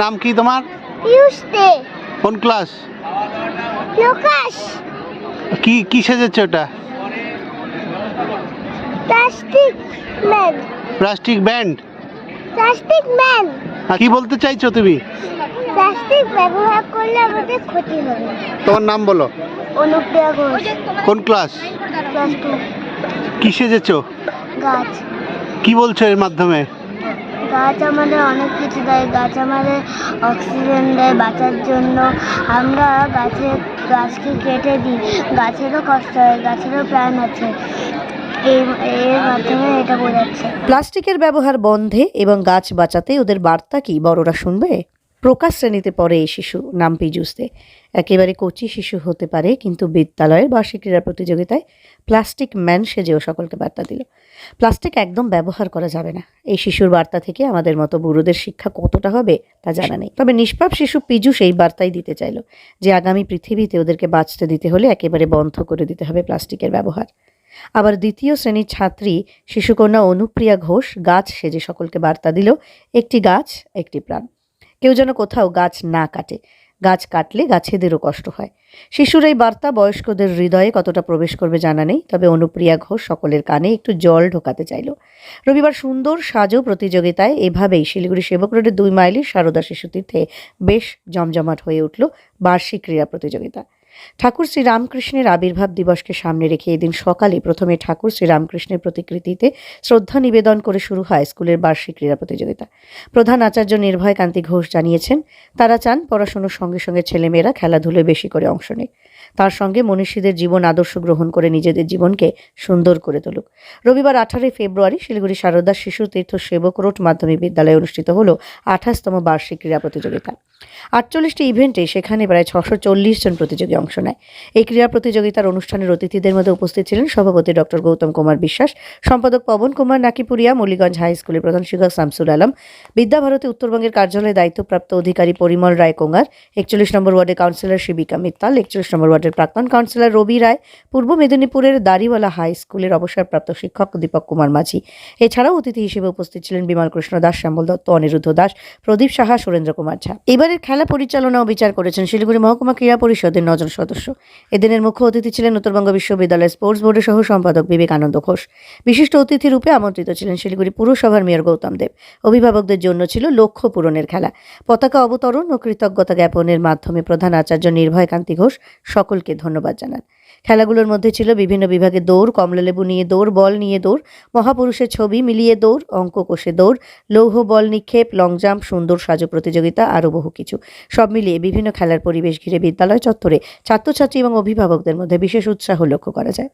নাম কি তোমার? পিয়ুষ কোন ক্লাস? লোকাস। কি কি সেজেছে ওটা? Plastic man. Plastic band. Plastic man. কি বলতে চাইছো তুমি? প্লাস্টিক ব্যবহার করলে আমাদের ক্ষতি হবে তোমার নাম বলো। অনুপ্রিয়া ঘোষ। কোন ক্লাস? প্লাস টু কি সেজেছো? গাছ। কি বলছো এর মাধ্যমে? গাছ আমাদের অনেক কিছু দেয়, গাছ আমাদের অক্সিজেন দেয় বাঁচার জন্য। আমরা গাছে, গাছকে কেটে দিই। গাছেরও কষ্ট হয়, গাছেরও প্রাণ আছে। প্লাস্টিকের ব্যবহার বন্ধে এবং গাছ বাঁচাতে ওদের বার্তা কি? বড়রা শুনবে? প্রকাশ শ্রেণীতে পড়ে এই শিশু নাম পিজুসতে একেবারে কচি শিশু হতে পারে, কিন্তু বিদ্যালয়ের বার্ষিক ক্রীড়া প্রতিযোগিতায় প্লাস্টিক ম্যান সেজেও সকলকে বার্তা দিল। প্লাস্টিক একদম ব্যবহার করা যাবে না। এই শিশুর বার্তা থেকে আমাদের মতো বুড়োদের শিক্ষা কতটা হবে তা জানা নেই। তবে নিষ্পাপ শিশু পিজুস এই বার্তাই দিতে চাইল যে আগামী পৃথিবীতে ওদেরকে বাঁচতে দিতে হলে একেবারে বন্ধ করে দিতে হবে প্লাস্টিকের ব্যবহার। আবার দ্বিতীয় শ্রেণির ছাত্রী শিশুকন্যা অনুপ্রিয়া ঘোষ গাছ সেজে সকলকে বার্তা দিল, একটি গাছ, একটি প্রাণ। কেউ যেন কোথাও গাছ না কাটে। গাছ কাটলে গাছেদেরও কষ্ট হয়। শিশুর এই বার্তা, বয়স্কদের হৃদয়ে কতটা প্রবেশ করবে জানা নেই, তবে অনুপ্রিয়া ঘোষ সকলের কানে একটু জল ঢোকাতে চাইল। রবিবার সুন্দর সাজো প্রতিযোগিতায় এভাবেই শিলিগুড়ি সেবক রোডের দুই মাইলের সারদা শিশুতীর্থে বেশ জমজমাট হয়ে উঠল বার্ষিক ক্রীড়া প্রতিযোগিতা। ঠাকুর শ্রীরামকৃষ্ণের আবির্ভাব দিবসকে সামনে রেখে এদিন সকালে প্রথমে ঠাকুর শ্রীরামকৃষ্ণের প্রতিকৃতিতে শ্রদ্ধা নিবেদন করে শুরু হয় স্কুলের বার্ষিক ক্রীড়া প্রতিযোগিতা। প্রধান আচার্য নির্ভয় কান্তি ঘোষ জানিয়েছেন, তারা চান পড়াশুনোর সঙ্গে সঙ্গে ছেলেমেয়েরা খেলাধুলোয় বেশি করে অংশ নেয় তার সঙ্গে মনীষীদের জীবন আদর্শ গ্রহণ করে নিজেদের জীবনকে সুন্দর করে তুলুক। রবিবার আঠারোই ফেব্রুয়ারি শিলিগুড়ি সারদা শিশু তীর্থ সেবক রোড মাধ্যমিক বিদ্যালয়ে অনুষ্ঠিত হল আঠাশতম বার্ষিক ক্রীড়া প্রতিযোগিতা। আটচল্লিশটি ইভেন্টে সেখানে প্রায় ছশো চল্লিশ জন প্রতিযোগী অংশ নেয়। এই ক্রীড়া প্রতিযোগিতার অনুষ্ঠানের অতিথিদের মধ্যে উপস্থিত ছিলেন সভাপতি ডক্টর গৌতম কুমার বিশ্বাস, সম্পাদক পবন কুমার নাকিপুরিয়া, মলিগঞ্জ হাই স্কুলের প্রধান শিক্ষক শামসুল আলম বিদ্যাভারতী উত্তরবঙ্গের কার্যালয়ে দায়িত্বপ্রাপ্ত অধিকারী পরিমল রায় কোঙ্গার একচল্লিশ নম্বর ওয়ার্ডের কাউন্সিলর শিবিকা মিত্তাল, একচল্লিশ নম্বর ওয়ার্ডের প্রাক্তন কাউন্সিলর রবি রায়, পূর্ব মেদিনীপুরের দাড়িওয়ালা হাই স্কুলের অবসরপ্রাপ্ত শিক্ষক দীপক কুমার মাঝি। এছাড়াও অতিথি হিসেবে উপস্থিত ছিলেন বিমল কৃষ্ণ দাস, শ্যামল দত্ত, অনিরুদ্ধ দাস, প্রদীপ সাহা, সুরেন্দ্র কুমার ঝা। এবারের খেলা পরিচালনা ও বিচার করেছেন শিলিগুড়ি মহকুমা ক্রীড়া পরিষদের নজন সদস্য। এদিনের মুখ্য অতিথি ছিলেন উত্তরবঙ্গ বিশ্ববিদ্যালয়ের স্পোর্টস বোর্ডের সহ সম্পাদক বিবেকানন্দ ঘোষ। বিশিষ্ট অতিথি রূপে আমন্ত্রিত ছিলেন শিলিগুড়ি পুরসভার মেয়র গৌতম দেব। অভিভাবকদের জন্য ছিল লক্ষ্য পূরণের খেলা। পতাকা অবতরণ ও কৃতজ্ঞতা জ্ঞাপনের মাধ্যমে প্রধান আচার্য নির্ভয় কান্তি ঘোষ সকলকে ধন্যবাদ জানান। খেলাগুলোর মধ্যে ছিল বিভিন্ন বিভাগে দৌড়, কমলালেবু নিয়ে দৌড়, বল নিয়ে দৌড়, মহাপুরুষের ছবি মিলিয়ে দৌড়, অঙ্ক কোষে দৌড়, লৌহ বল নিক্ষেপ লং জাম্প সুন্দর সাজো প্রতিযোগিতা, আরও বহু কিছু। সব মিলিয়ে বিভিন্ন খেলার পরিবেশ ঘিরে বিদ্যালয় চত্বরে ছাত্রছাত্রী এবং অভিভাবকদের মধ্যে বিশেষ উৎসাহ লক্ষ্য করা যায়।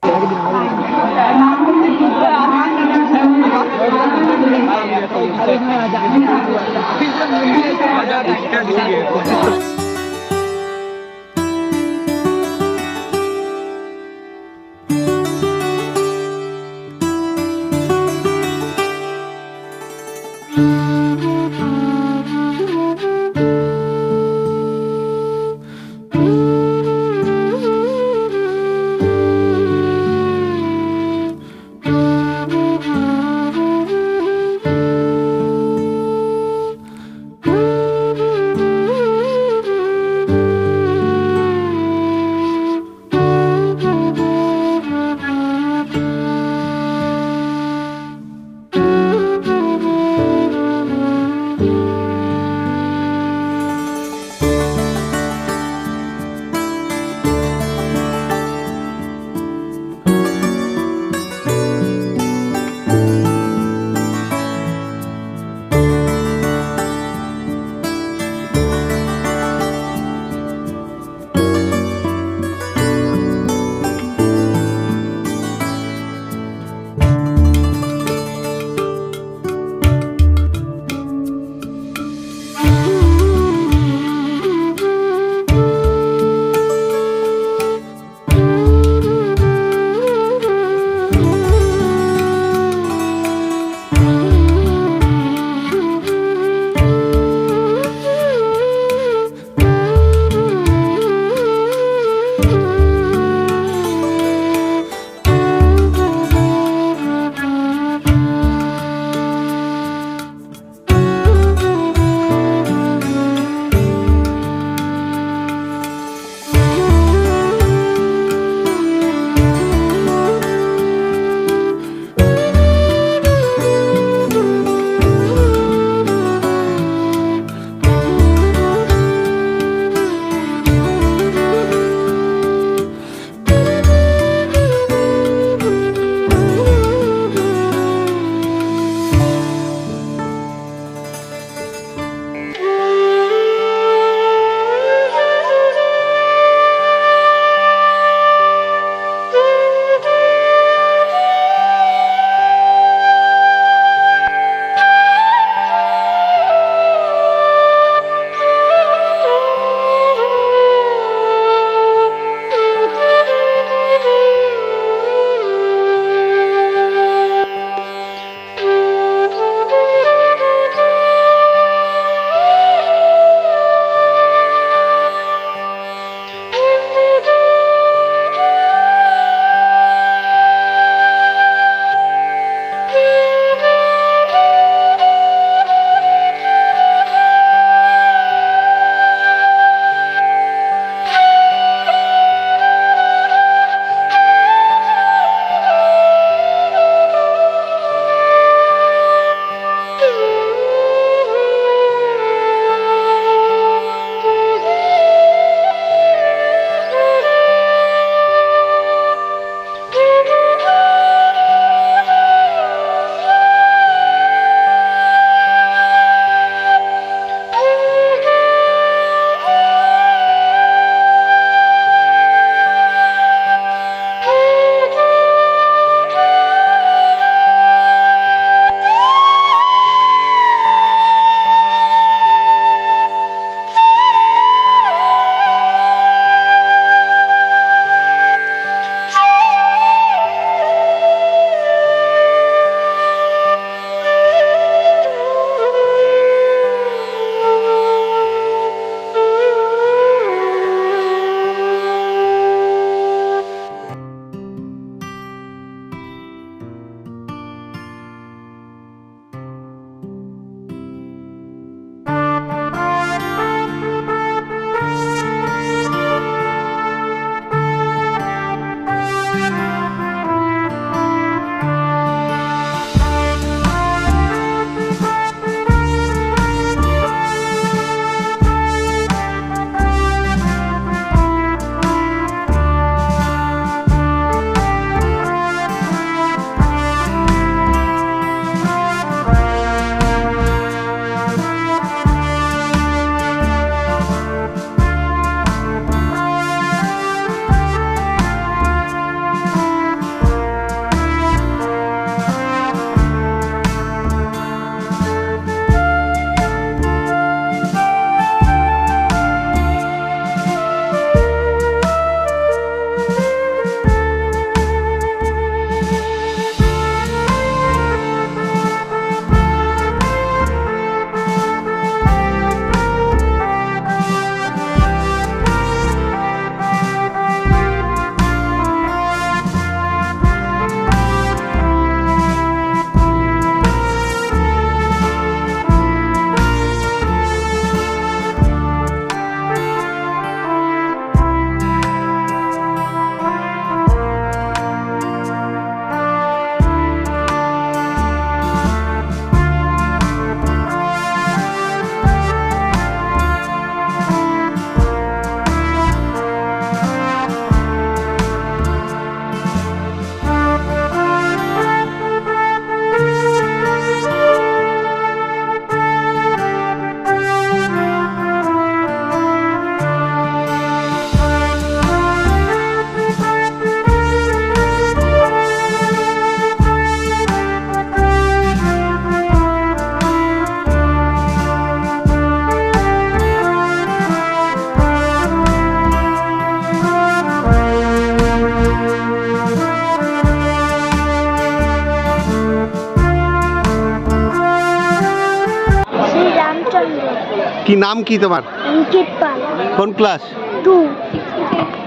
নাম কি তোমার? অঙ্কিত পাল। কোন ক্লাস? টু।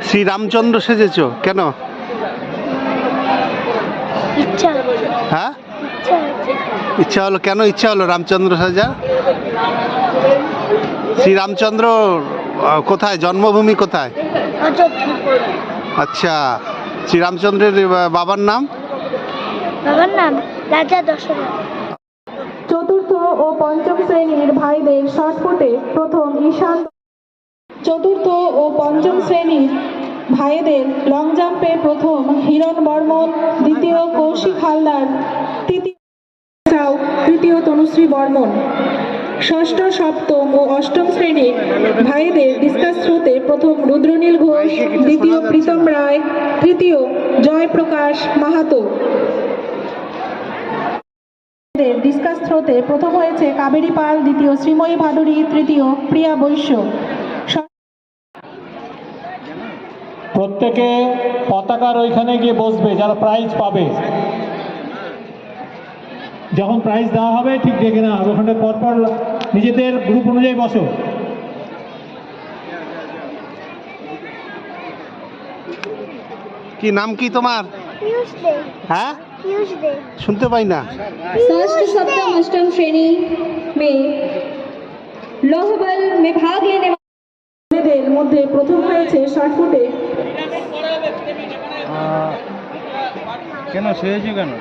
শ্রী রামচন্দ্র সেজেছো? কেন? ইচ্ছা হ্যাঁ? ইচ্ছা হলো কেন ইচ্ছা হলো রামচন্দ্র সাজা? শ্রী রামচন্দ্র কোথায়? জন্মভূমি কোথায়? আচ্ছা। শ্রী রামচন্দ্রের বাবার নাম? বাবার নাম রাজা দশরথ। শ্রেণির ভাইদের শটপুটে প্রথম ঈশান চতুর্থ ও পঞ্চম শ্রেণির ভাইদের লং জাম্পে প্রথম হিরণ বর্মন, দ্বিতীয় কৌশিক হালদার, তৃতীয় তৃতীয় তনুশ্রী বর্মন। ষষ্ঠ, সপ্তম ও অষ্টম শ্রেণির ভাইদের ডিসকাস থ্রোতে প্রথম রুদ্রনীল ঘোষ, দ্বিতীয় প্রীতম রায়, তৃতীয় জয়প্রকাশ মাহাতো। ডিসকাস থ্রোতে প্রথম হয়েছে কাবেরী পাল দ্বিতীয় শ্রীময়ী ভাদুরী তৃতীয় প্রিয়া বৈশ্য। প্রত্যেকে পতাকার ওইখানে গিয়ে বসবে যারা প্রাইজ পাবে। যখন প্রাইজ দেওয়া হবে ঠিক দেখে না ওখানে পরপর নিজেদের গ্রুপ অনুযায়ী বসো। কি নাম কি তোমার? হ্যাঁ? শুনতে পাই না। ষষ্ঠ সপ্তম অষ্টম শ্রেণি মে লোহবল মে ভাগ লেনে মধ্যে প্রথম হয়েছে শর্ট ফুটে। কেন কেন?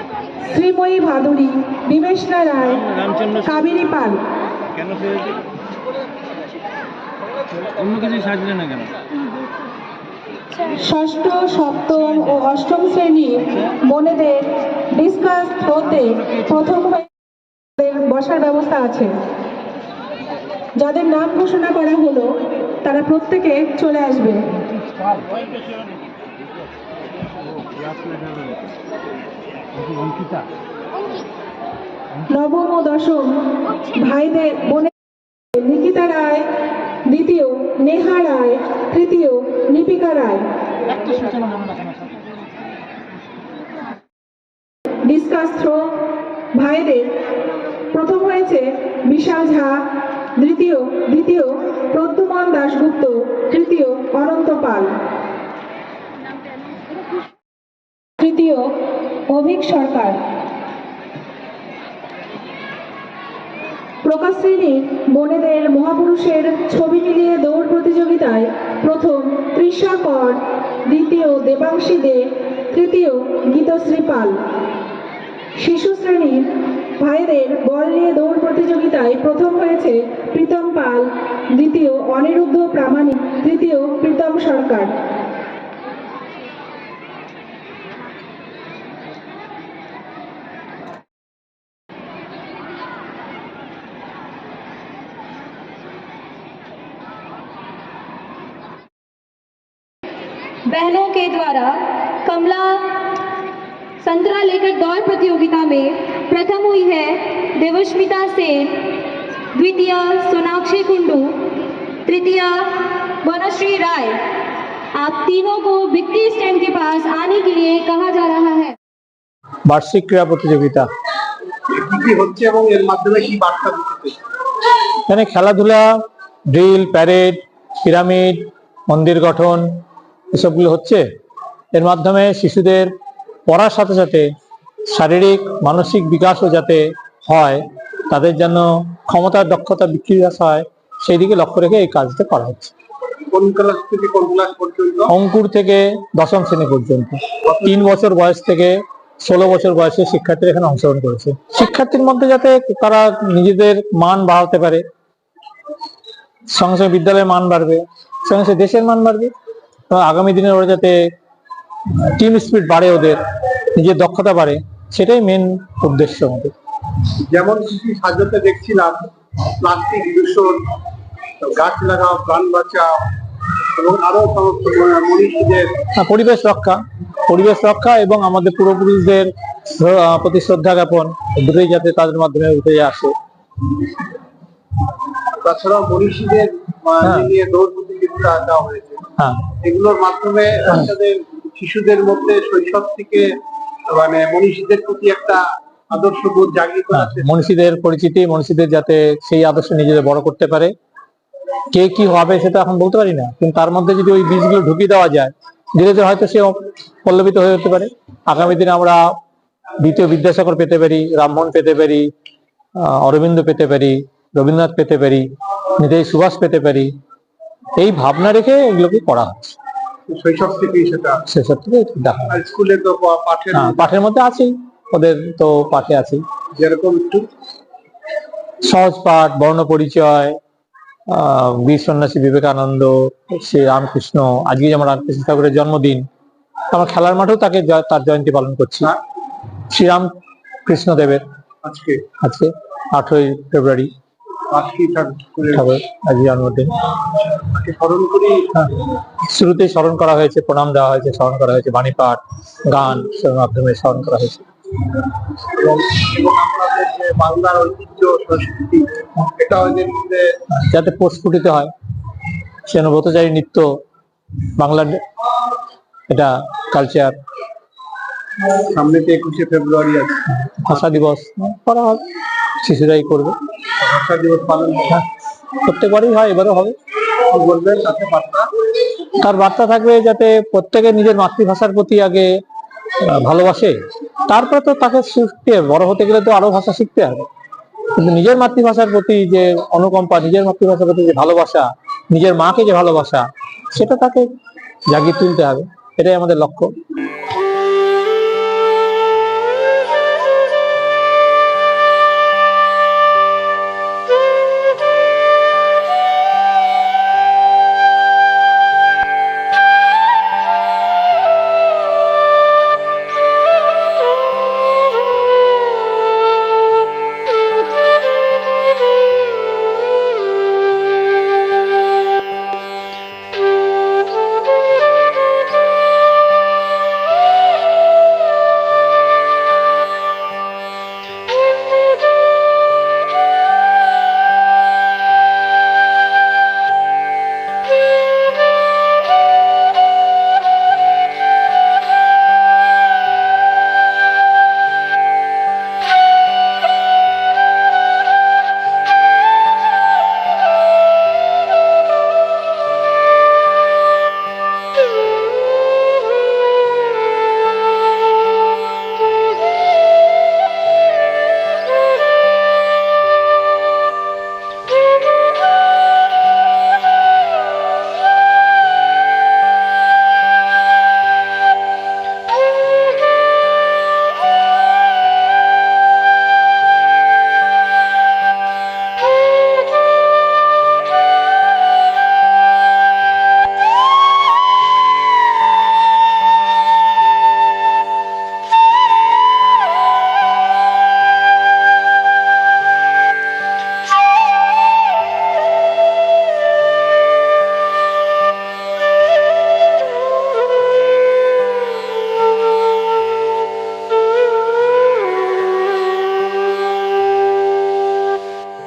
শ্রীময়ী ভাদুরী বিবেশনা রায় কাবিনী পাল। কেন অন্য কিছু সাজলে না কেন? ষষ্ঠ, সপ্তম ও অষ্টম শ্রেণির বোনেদের ডিসকাস থ্রোতে প্রথম বসার ব্যবস্থা আছে। যাদের নাম ঘোষণা করা হলো, তারা প্রত্যেকে চলে আসবে। নবম ও দশম ভাইদের বোনের নিকিতা রায় দ্বিতীয় নেহা রায় তৃতীয় লিপিকা রায়। ডিসকাস থ্রো ভাইদের। প্রথম হয়েছে বিশাল ঝা দ্বিতীয় দ্বিতীয় প্রদ্যুমান দাশগুপ্ত তৃতীয় অনন্ত পাল। তৃতীয় অভিক সরকার। প্রকাশ শ্রেণির বোনেদের মহাপুরুষের ছবি মিলিয়ে দৌড় প্রতিযোগিতায় প্রথম তৃষা কর, দ্বিতীয় দেবাংশী দে, তৃতীয় গীতশ্রী পাল শিশু শ্রেণির ভাইদের বল নিয়ে দৌড় প্রতিযোগিতায় প্রথম হয়েছে প্রীতম পাল, দ্বিতীয় অনিরুদ্ধ প্রামাণিক, তৃতীয় প্রীতম সরকার। कमला संतरा लेकर दौड़ प्रतियोगिता में प्रथम हुई है देवस्मिता सेन द्वितीय सोनाक्षी कुंडू तृतीय वनश्री राय आप तीनों को विक्ट्री स्टैंड के पास आने के लिए कहा जा रहा है বার্ষিক ক্রীড়া প্রতিযোগিতা কি হচ্ছে এবং এর মাধ্যমে কি বার্তা দিতে এখানে খেলাধুলা ড্রিল প্যারেড পিরামিড মন্দির গঠন এসবগুলো হচ্ছে এর মাধ্যমে শিশুদের পড়ার সাথে সাথে শারীরিক মানসিক বিকাশও যাতে হয় তাদের যেন ক্ষমতার দক্ষতা বিকাশ হয় সেই দিকে লক্ষ্য রেখে এই কাজটা করা হচ্ছে। অঙ্কুর থেকে দশম শ্রেণি পর্যন্ত। তিন বছর বয়স থেকে ষোলো বছর বয়সে শিক্ষার্থীরা এখানে অংশগ্রহণ করেছে। শিক্ষার্থীর মধ্যে যাতে তারা নিজেদের মান বাড়াতে পারে সঙ্গে সঙ্গে বিদ্যালয়ের মান বাড়বে সঙ্গে সঙ্গে দেশের মান বাড়বে আগামী দিনে ওরা যাতে টিম স্পিড বাড়ে ওদের নিজের দক্ষতা বাড়ে সেটাই মেন উদ্দেশ্য আমাদের। যেমন সাজাতে দেখছিলাম প্লাস্টিক দূষণ গাছ লাগাও প্রাণ বাঁচাও এবং আরও সমস্ত মনীষীদের হ্যাঁ, পরিবেশ রক্ষা পরিবেশ রক্ষা এবং আমাদের পূর্বপুরুষদের প্রতি শ্রদ্ধা জ্ঞাপন দুটোই যাতে তাদের মাধ্যমে উঠে আসে। তাছাড়াও মনীষীদের হ্যাঁ। নিয়ে দৌড় প্রতিযোগিতা দেওয়া হয়েছে। হ্যাঁ এগুলোর মাধ্যমে বাচ্চাদের শিশুদের মধ্যে শৈশব থেকে মানে মনীষীদের প্রতি একটা আদর্শ বোধ হ্যাঁ, আছে মনীষীদের পরিচিতি মনীষীদের যাতে সেই আদর্শ নিজেদের বড় করতে পারে। কে কি হবে সেটা এখন বলতে পারি না কিন্তু তার মধ্যে যদি ওই বীজগুলো ঢুকিয়ে দেওয়া যায় ধীরে ধীরে হয়তো সে পল্লবিত হয়ে উঠতে পারে। আগামী দিনে আমরা দ্বিতীয় বিদ্যাসাগর পেতে পারি রামমোহন পেতে পারি অরবিন্দ পেতে পারি রবীন্দ্রনাথ পেতে পারি নেতাজি সুভাষ পেতে পারি। এই ভাবনা রেখে এগুলোকে করা হচ্ছে। শৈশব থেকেই সেটা সেসব থেকে দেখা হয়। স্কুলে তো পাঠের হ্যাঁ, পাঠের মধ্যে আছেই। ওদের তো পাঠে আছেই। যেরকম একটু। সহজ পাঠ বর্ণ পরিচয় বীর সন্ন্যাসী বিবেকানন্দ শ্রী রামকৃষ্ণ আজকে যেমন রামকৃষ্ণ ঠাকুরের জন্মদিন আমরা খেলার মাঠেও তাকে তার জয়ন্তী পালন করছি। হ্যাঁ। শ্রীরাম কৃষ্ণদেবের আজকে। আজকে আঠেরোই ফেব্রুয়ারি। আজকে ঠাকুরের ঠাকুর জন্মদিন। স্মরণ করি? হ্যাঁ। শুরুতেই স্মরণ করা হয়েছে প্রণাম দেওয়া হয়েছে স্মরণ করা হয়েছে বাণী পাঠ গান মাধ্যমে স্মরণ করা হয়েছে। এবং এবং আমাদের যে বাংলার ঐতিহ্য সংস্কৃতি এটা ওদের মধ্যে যাতে প্রস্ফুটিত হয় সেন ব্রতচারী নৃত্য বাংলার এটা কালচার সামনেতে একুশে ফেব্রুয়ারি আছে। ভাষা দিবস করা হবে শিশুরাই করবে। ভাষা দিবস পালন প্রত্যেকবারই হয় এবারও হবে। বলবেন? তাতে বার্তা? তার বার্তা থাকবে যাতে প্রত্যেকে নিজের মাতৃভাষার প্রতি আগে ভালোবাসে। তারপরে তো তাকে শিখতে বড় হতে গেলে তো আরও ভাষা শিখতে হবে। কিন্তু নিজের মাতৃভাষার প্রতি যে অনুকম্পা নিজের মাতৃভাষার প্রতি যে ভালোবাসা নিজের মাকে যে ভালোবাসা সেটা তাকে জাগিয়ে তুলতে হবে। এটাই আমাদের লক্ষ্য।